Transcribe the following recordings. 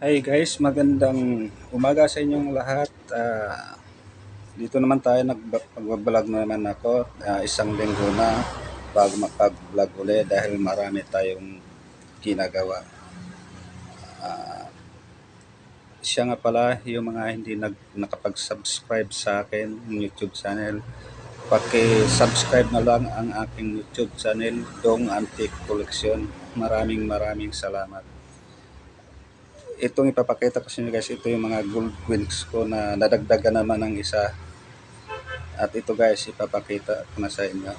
Hi guys, magandang umaga sa inyong lahat. Ah, dito naman tayo nagbablog na naman ako. Ah, isang linggo na bago makapag-vlog uli dahil marami tayong ginagawa. Ah, siya nga pala yung mga hindi nag, nakapag-subscribe sa akin YouTube channel. Paki-subscribe na lang ang aking YouTube channel, Dong Antique Collection. Maraming maraming salamat itong ipapakita ko sa inyo guys, ito yung mga gold coins ko na nadagdagan naman ng isa. At ito guys, ipapakita ko na sa inyo.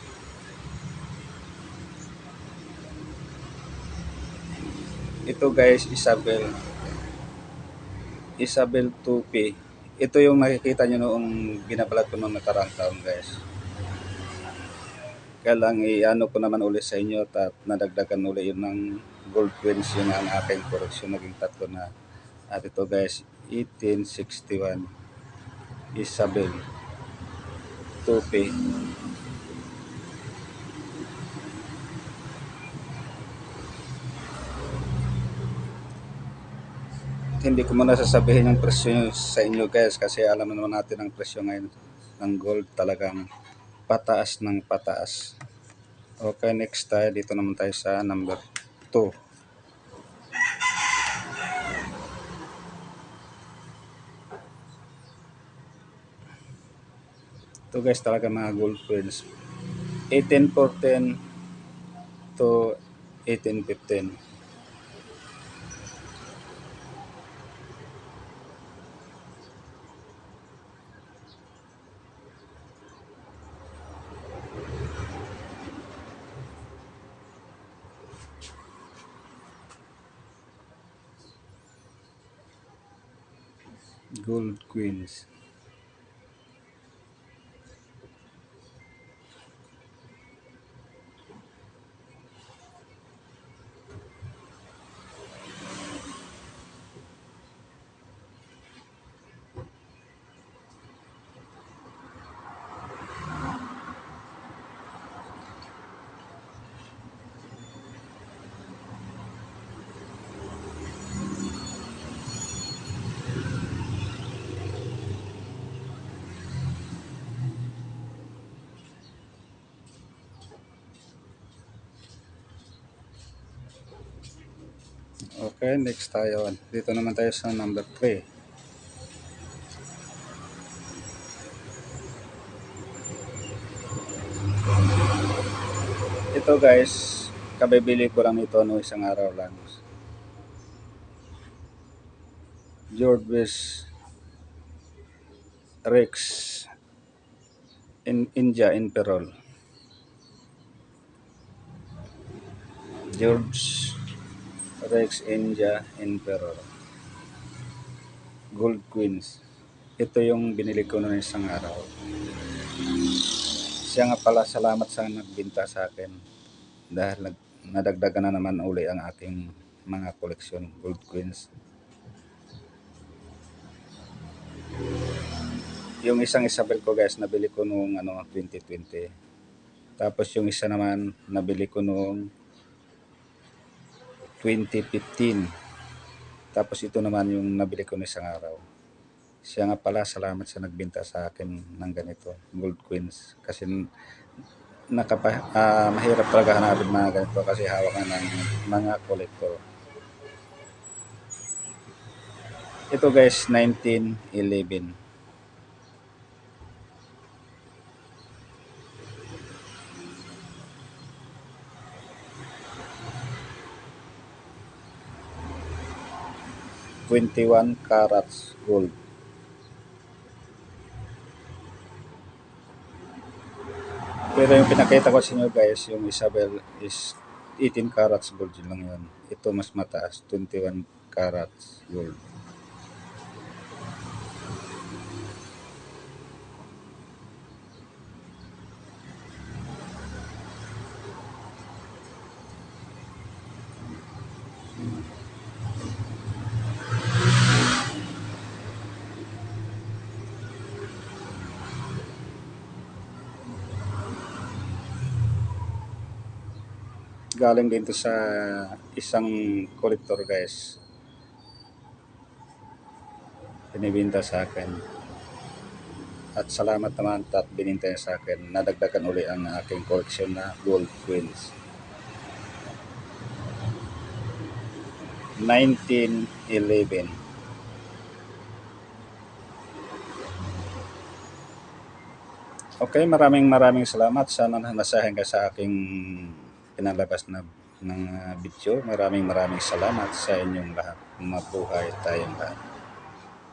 Ito guys, Isabel. Isabel 2P. Ito yung nakikita nyo noong binabalat ko noong nakarang taon guys. Kaya lang i-ano ko naman ulit sa inyo at nadagdagan ulit yun ng gold coins yun ang aking koleksyon naging tatlo na. At ito guys 1861 Isabel 2P hindi ko muna sasabihin yung presyo sa inyo guys kasi alam naman natin ang presyo ngayon ng gold talagang pataas ng pataas. Okay next tayo. Dito naman tayo sa number 2 Ito guys talaga mga gold coins. 1814 to 1815. Gold Queens. Okay, next tayo. Dito naman tayo sa number 3. Ito guys, kabibili ko lang ito no isang araw lang. West Rex in India in Perol. George Rex India Emperor. Gold Queens. Ito yung binili ko noong isang araw. Siya nga pala salamat sa nagbinta sa akin. Dahil nag, nadagdagan na naman uli ang aking mga koleksyon Gold Queens. Yung isang Isabel ko guys nabili ko noong ano 2020 tapos yung isa naman nabili ko noong 2015. Tapos ito naman yung nabili ko na isang araw. Siya nga pala, salamat sa nagbinta sa akin ng ganito, Gold Queens. Kasi nakapa, uh, mahirap talaga hanapin mga ganito kasi hawak na ng mga collector. Ito guys, 1911. 21 carats gold. Pero yung pinakita ko sa inyo guys, yung Isabel is 18 carats gold lang yun. Ito mas mataas, 21 carats gold. Galing din to sa isang collector guys binibinta sa akin. At salamat naman at bininta sa akin. Nadagdagan uli ang aking collection na gold coins. 1911. Okay, maraming maraming salamat. Sana nasahin ka sa aking pinalabas na ng ah, video. Maraming maraming salamat sa inyong lahat. Mabuhay tayong lahat.